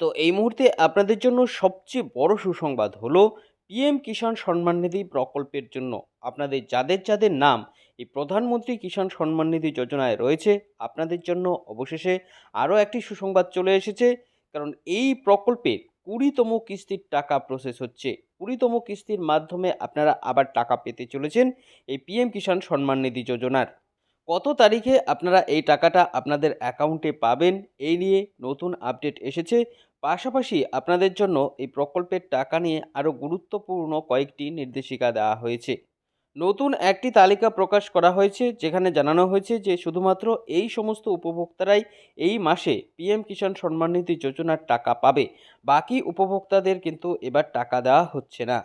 তো এই মুহূর্তে আপনাদের জন্য সবচেয়ে বড় সুসংবাদ হলো পিএম কিষাণ সম্মান নিধি প্রকল্পের জন্য। আপনাদের যাদের যাদের নাম এই প্রধানমন্ত্রী কিষাণ সম্মান নিধি যোজনায় রয়েছে, আপনাদের জন্য অবশেষে আরও একটি সুসংবাদ চলে এসেছে। কারণ এই প্রকল্পের কুড়িতম কিস্তির টাকা প্রসেস হচ্ছে। কুড়িতম কিস্তির মাধ্যমে আপনারা আবার টাকা পেতে চলেছেন এই পিএম কিষাণ সম্মান নিধি যোজনার। কত তারিখে আপনারা এই টাকাটা আপনাদের অ্যাকাউন্টে পাবেন? এই নিয়ে নতুন আপডেট এসেছে। পাশাপাশি আপনাদের জন্য এই প্রকল্পের টাকা নিয়ে আরও গুরুত্বপূর্ণ কয়েকটি নির্দেশিকা দেওয়া হয়েছে। নতুন একটি তালিকা প্রকাশ করা হয়েছে, যেখানে জানানো হয়েছে যে শুধুমাত্র এই সমস্ত উপভোক্তারাই এই মাসে পিএম কিষাণ সম্মান নিধি যোজনার টাকা পাবে। বাকি উপভোক্তাদের কিন্তু এবার টাকা দেওয়া হচ্ছে না।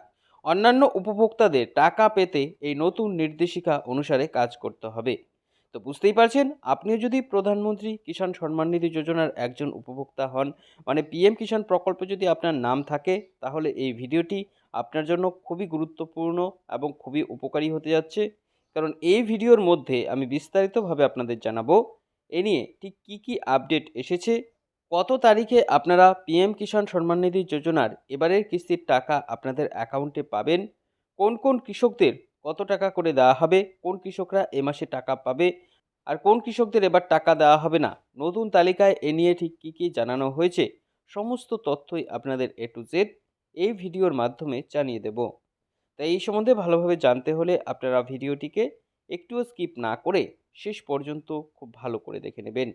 অন্যান্য উপভোক্তাদের টাকা পেতে এই নতুন নির্দেশিকা অনুসারে কাজ করতে হবে। তো বুঝতেই পারছেন, আপনিও যদি প্রধানমন্ত্রী কিষাণ সম্মান নিধি যোজনার একজন উপভোক্তা হন মানে পিএম কিষাণ প্রকল্পে যদি আপনার নাম থাকে, তাহলে এই ভিডিওটি আপনার জন্য খুবই গুরুত্বপূর্ণ এবং খুবই উপকারী হতে যাচ্ছে। কারণ এই ভিডিওর মধ্যে আমি বিস্তারিতভাবে আপনাদের জানাব, এ নিয়ে ঠিক কী কী আপডেট এসেছে, কত তারিখে আপনারা পিএম কিষাণ সম্মান নিধি যোজনার এবারের কিস্তির টাকা আপনাদের অ্যাকাউন্টে পাবেন, কোন কোন কৃষকদের কত টাকা করে দেওয়া হবে, কোন কৃষকরা এ মাসে টাকা পাবে আর কোন কৃষকদের এবার টাকা দেওয়া হবে না? নতুন তালিকায় এ নিয়ে ঠিক কী কী জানানো হয়েছে? সমস্ত তথ্যই আপনাদের এ টু জেড এই ভিডিওর মাধ্যমে জানিয়ে দেব। তাই এই সম্বন্ধে ভালোভাবে জানতে হলে আপনারা ভিডিওটিকে একটুও স্কিপ না করে শেষ পর্যন্ত খুব ভালো করে দেখে নেবেন।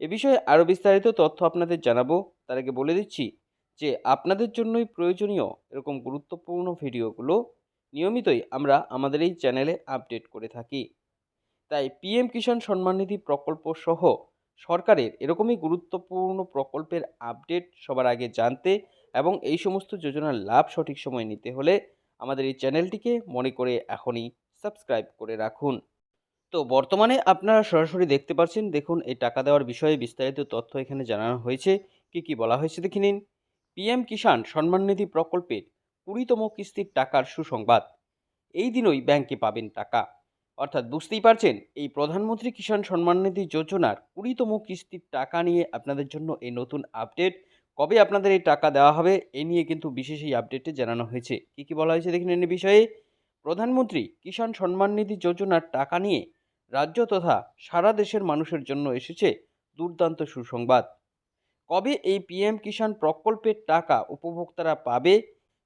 এ বিষয়ে আরও বিস্তারিত তথ্য আপনাদের জানাব। তার আগে বলে দিচ্ছি যে আপনাদের জন্যই প্রয়োজনীয় এরকম গুরুত্বপূর্ণ ভিডিওগুলো নিয়মিতই আমরা আমাদের এই চ্যানেলে আপডেট করে থাকি। তাই পিএম কিষাণ সম্মান নিধি প্রকল্প সহ সরকারের এরকমই গুরুত্বপূর্ণ প্রকল্পের আপডেট সবার আগে জানতে এবং এই সমস্ত যোজনার লাভ সঠিক সময় নিতে হলে আমাদের এই চ্যানেলটিকে মনে করে এখনই সাবস্ক্রাইব করে রাখুন। তো বর্তমানে আপনারা সরাসরি দেখতে পাচ্ছেন, দেখুন এই টাকা দেওয়ার বিষয়ে বিস্তারিত তথ্য এখানে জানানো হয়েছে। কি কি বলা হয়েছে দেখে নিন। পিএম কিষাণ সম্মান নিধি প্রকল্পের কুড়িতম কিস্তির টাকার সুসংবাদ। এই দিনই ব্যাংকে পাবেন টাকা। অর্থাৎ বুঝতেই পারছেন, এই প্রধানমন্ত্রী কিষাণ সম্মান নিধি যোজনার কুড়িতম কিস্তির টাকা নিয়ে আপনাদের জন্য এই নতুন আপডেট। কবে আপনাদের এই টাকা দেওয়া হবে, এ নিয়ে কিন্তু বিশেষ এই আপডেটে জানানো হয়েছে। কী কী বলা হয়েছে দেখে নিন এই বিষয়ে। প্রধানমন্ত্রী কিষাণ সম্মান নিধি যোজনার টাকা নিয়ে রাজ্য তথা সারা দেশের মানুষের জন্য এসেছে দুর্দান্ত সুসংবাদ। কবে এই পিএম কিষাণ প্রকল্পের টাকা উপভোক্তারা পাবে,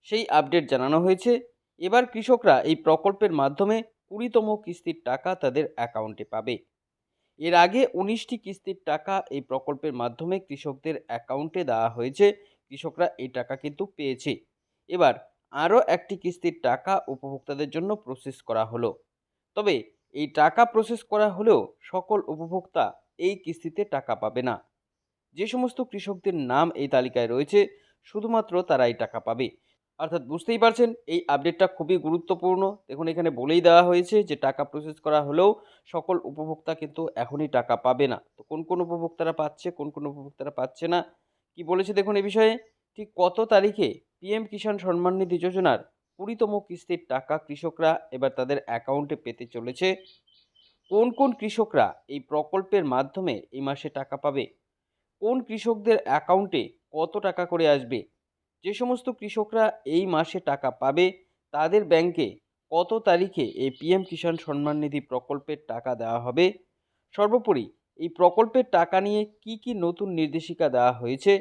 সেই আপডেট জানানো হয়েছে। এবার কৃষকরা এই প্রকল্পের মাধ্যমে কুড়িতম কিস্তির টাকা তাদের অ্যাকাউন্টে পাবে। এর আগে উনিশটি কিস্তির টাকা এই প্রকল্পের মাধ্যমে কৃষকদের অ্যাকাউন্টে দেওয়া হয়েছে, কৃষকরা এই টাকা কিন্তু পেয়েছে। এবার আরও একটি কিস্তির টাকা উপভোক্তাদের জন্য প্রসেস করা হলো। তবে এই টাকা প্রসেস করা হলেও সকল উপভোক্তা এই কিস্তিতে টাকা পাবে না। যে সমস্ত কৃষকদের নাম এই তালিকায় রয়েছে, শুধুমাত্র তারা এই টাকা পাবে। অর্থাৎ বুঝতেই পারছেন, এই আপডেটটা খুবই গুরুত্বপূর্ণ। দেখুন, এখানে বলেই দেওয়া হয়েছে যে, টাকা প্রসেস করা হলেও সকল উপভোক্তা কিন্তু এখনই টাকা পাবে না। তো কোন কোন উপভোক্তারা পাচ্ছে, কোন কোন উপভোক্তারা পাচ্ছে না, কি বলেছে দেখুন এই বিষয়ে? ঠিক কত তারিখে পিএম কিষাণ সম্মান নিধি যোজনার কুড়িতম কিস্তির টাকা কৃষকরা এবার তাদের অ্যাকাউন্টে পেতে চলেছে। কোন কোন কৃষকরা এই প্রকল্পের মাধ্যমে এই মাসে টাকা পাবে? কোন কৃষকদের অ্যাকাউন্টে কত টাকা করে আসবে? যে সমস্ত কৃষকরা এই মাসে টাকা পাবে, তাদের ব্যাংকে কত তারিখে এই পিএম কিষাণ সম্মান নিধি প্রকল্পের টাকা দেওয়া হবে? সর্বোপরি এই প্রকল্পের টাকা নিয়ে কি কি নতুন নির্দেশিকা দেওয়া হয়েছে?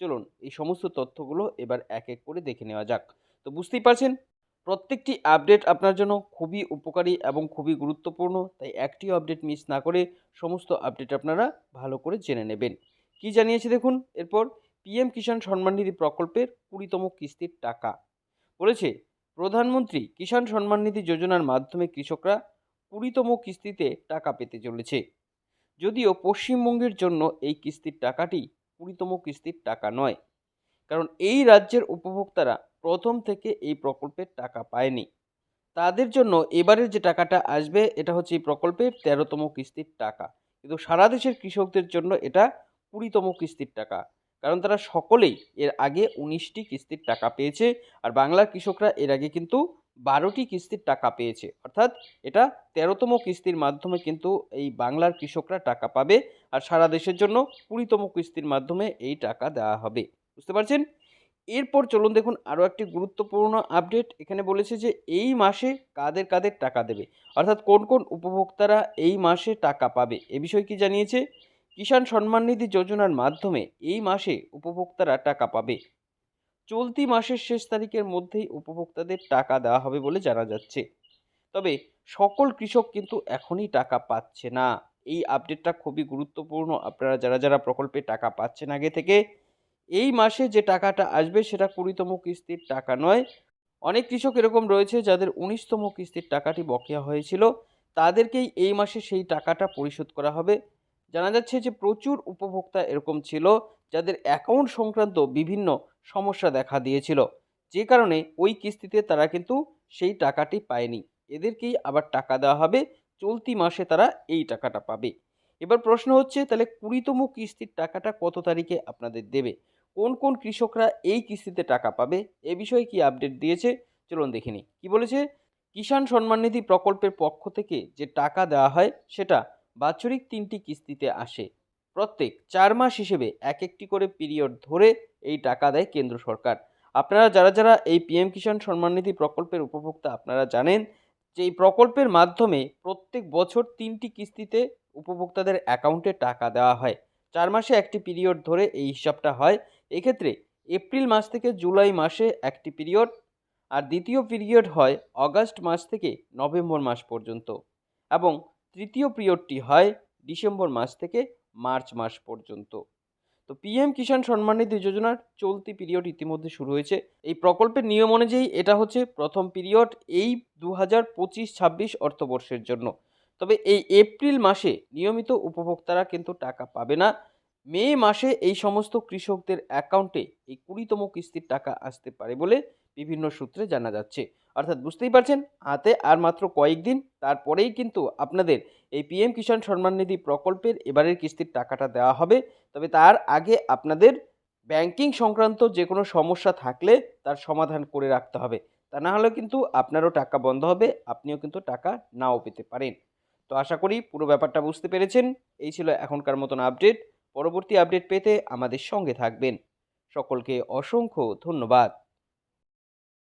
চলুন এই সমস্ত তথ্যগুলো এবার এক এক করে দেখে নেওয়া যাক। তো বুঝতেই পারছেন, প্রত্যেকটি আপডেট আপনার জন্য খুবই উপকারী এবং খুবই গুরুত্বপূর্ণ, তাই একটি আপডেট মিস না করে সমস্ত আপডেট আপনারা ভালো করে জেনে নেবেন। কি জানিয়েছে দেখুন, এরপর পিএম কিষাণ সম্মান নিধি প্রকল্পের কুড়িতম কিস্তির টাকা। বলেছে, প্রধানমন্ত্রী কিষাণ সম্মান নিধি যোজনার মাধ্যমে কৃষকরা কুড়িতম কিস্তিতে টাকা পেতে চলেছে। যদিও পশ্চিমবঙ্গের জন্য এই কিস্তির টাকাটি কুড়িতম কিস্তির টাকা নয়, কারণ এই রাজ্যের উপভোক্তারা প্রথম থেকে এই প্রকল্পের টাকা পায়নি। তাদের জন্য এবারের যে টাকাটা আসবে, এটা হচ্ছে এই প্রকল্পের তেরোতম কিস্তির টাকা। কিন্তু সারা দেশের কৃষকদের জন্য এটা কুড়িতম কিস্তির টাকা। কারণ তারা সকলেই এর আগে উনিশটি কিস্তির টাকা পেয়েছে আর বাংলার কৃষকরা এর আগে কিন্তু বারোটি কিস্তির টাকা পেয়েছে। অর্থাৎ এটা তেরোতম কিস্তির মাধ্যমে কিন্তু এই বাংলার কৃষকরা টাকা পাবে আর সারা দেশের জন্য কুড়িতম কিস্তির মাধ্যমে এই টাকা দেওয়া হবে। বুঝতে পারছেন? এরপর চলুন দেখুন আরও একটি গুরুত্বপূর্ণ আপডেট। এখানে বলেছে যে এই মাসে কাদের কাদের টাকা দেবে? অর্থাৎ কোন কোন উপভোক্তারা এই মাসে টাকা পাবে? এ বিষয়ে কি জানিয়েছে? কিষাণ সম্মান নিধি যোজনার মাধ্যমে এই মাসে উপভোক্তারা টাকা পাবে। চলতি মাসের শেষ তারিখের মধ্যেই উপভোক্তাদের টাকা দেওয়া হবে বলে জানা যাচ্ছে। তবে সকল কৃষক কিন্তু এখনই টাকা পাচ্ছে না। এই আপডেটটা খুবই গুরুত্বপূর্ণ। আপনারা যারা যারা প্রকল্পে টাকা পাচ্ছেন আগে থেকে, এই মাসে যে টাকাটা আসবে সেটা কুড়িতম কিস্তির টাকা নয়। অনেক কৃষক এরকম রয়েছে যাদের উনিশতম কিস্তির টাকাটি বকেয়া হয়েছিল। তাদেরকেই এই মাসে সেই টাকাটা পরিশোধ করা হবে। জানা যাচ্ছে যে প্রচুর উপভোক্তা এরকম ছিল যাদের অ্যাকাউন্ট সংক্রান্ত বিভিন্ন সমস্যা দেখা দিয়েছিল। যে কারণে ওই কিস্তিতে তারা কিন্তু সেই টাকাটি পায়নি। এদেরকেই আবার টাকা দেওয়া হবে। চলতি মাসে তারা এই টাকাটা পাবে। এবার প্রশ্ন হচ্ছে, তাহলে কুড়িতম কিস্তির টাকাটা কত তারিখে আপনাদের দেবে? কোন কোন কৃষকরা এই কিস্তিতে টাকা পাবে? এ বিষয়ে কি আপডেট দিয়েছে? চলুন দেখে নিই। কী বলেছে? কিষাণ সম্মান নিধি প্রকল্পের পক্ষ থেকে যে টাকা দেওয়া হয়, সেটা বাৎসরিক তিনটি কিস্তিতে আসে। প্রত্যেক চার মাস হিসেবে এক একটি করে পিরিয়ড ধরে এই টাকা দেয় কেন্দ্র সরকার। আপনারা যারা যারা এই পিএম কিষাণ সম্মাননিধি প্রকল্পের উপভোক্তা আপনারা জানেন যে এই প্রকল্পের মাধ্যমে প্রত্যেক বছর তিনটি কিস্তিতে উপভোক্তাদের অ্যাকাউন্টে টাকা দেওয়া হয়। চার মাসে একটি পিরিয়ড ধরে এই হিসাবটা হয়। এক্ষেত্রে এপ্রিল মাস থেকে জুলাই মাসে একটি পিরিয়ড আর দ্বিতীয় পিরিয়ড হয় অগাস্ট মাস থেকে নভেম্বর মাস পর্যন্ত। এবং তৃতীয় পিরিয়ডটি হয় ডিসেম্বর মাস থেকে মার্চ মাস পর্যন্ত। তো পিএম কিষাণ সম্মানিধি যোজনার চলতি পিরিয়ড ইতিমধ্যে শুরু হয়েছে। এই প্রকল্পের নিয়ম অনুযায়ী এটা হচ্ছে প্রথম পিরিয়ড এই দু হাজার পঁচিশ ছাব্বিশ অর্থবর্ষের জন্য। তবে এই এপ্রিল মাসে নিয়মিত উপভোক্তারা কিন্তু টাকা পাবে না। মে মাসে এই সমস্ত কৃষকদের অ্যাকাউন্টে এই কুড়িতম কিস্তির টাকা আসতে পারে বলে বিভিন্ন সূত্রে জানা যাচ্ছে। অর্থাৎ বুঝতেই পারছেন, হাতে আর মাত্র কয়েকদিন, তারপরেই কিন্তু আপনাদের এই পিএম কিষাণ সম্মান নিধি প্রকল্পের এবারের কিস্তির টাকাটা দেওয়া হবে। তবে তার আগে আপনাদের ব্যাংকিং সংক্রান্ত যে কোনো সমস্যা থাকলে তার সমাধান করে রাখতে হবে। তা না হলে কিন্তু আপনারও টাকা বন্ধ হবে, আপনিও কিন্তু টাকা নাও পেতে পারেন। তো আশা করি পুরো ব্যাপারটা বুঝতে পেরেছেন। এই ছিল এখনকার মতন আপডেট। পরবর্তী আপডেট পেতে আমাদের সঙ্গে থাকবেন। সকলকে অসংখ্য ধন্যবাদ।